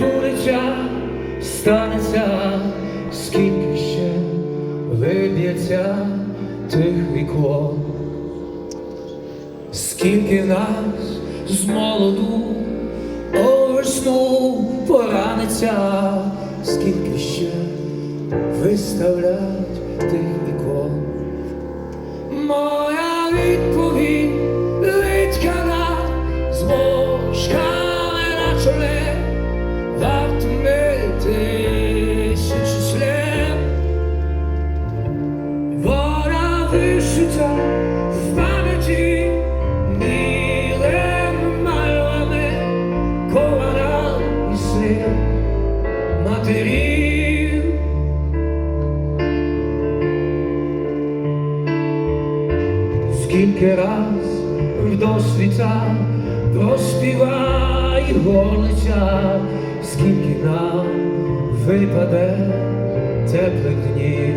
збудеться, станеться, скільки ще виб'ється тих вікон, скільки нас з молоду у весну пораниться, скільки ще виставлять тих ікон. Варто мити тисячі слів. Вона вишита в пам'яті милими мальвами, кована і сни матерів. Скільки раз в досвіта проспівай горлиця, скільки нам випаде теплих днів,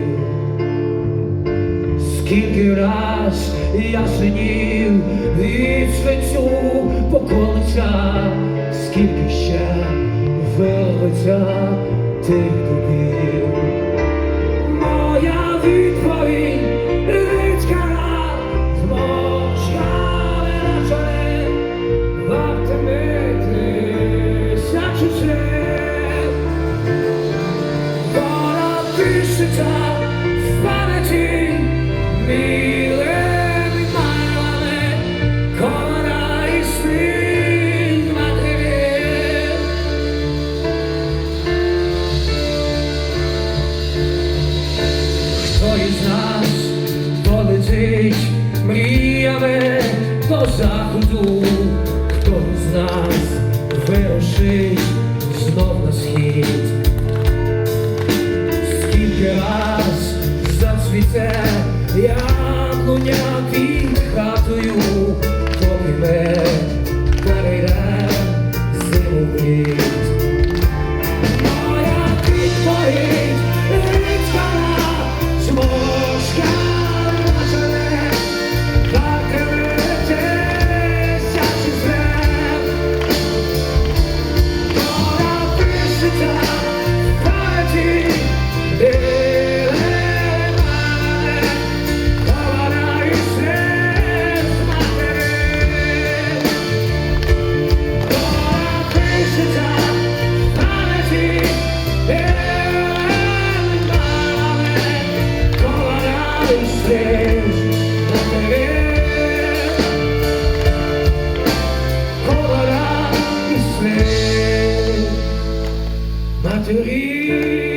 скільки раз я синів від по поколиця, скільки ще виловиться тих дубів. Полетить мріями до заходу, хто з нас вирушить знов на схід, скільки раз зацвіте яблуня під Maturin.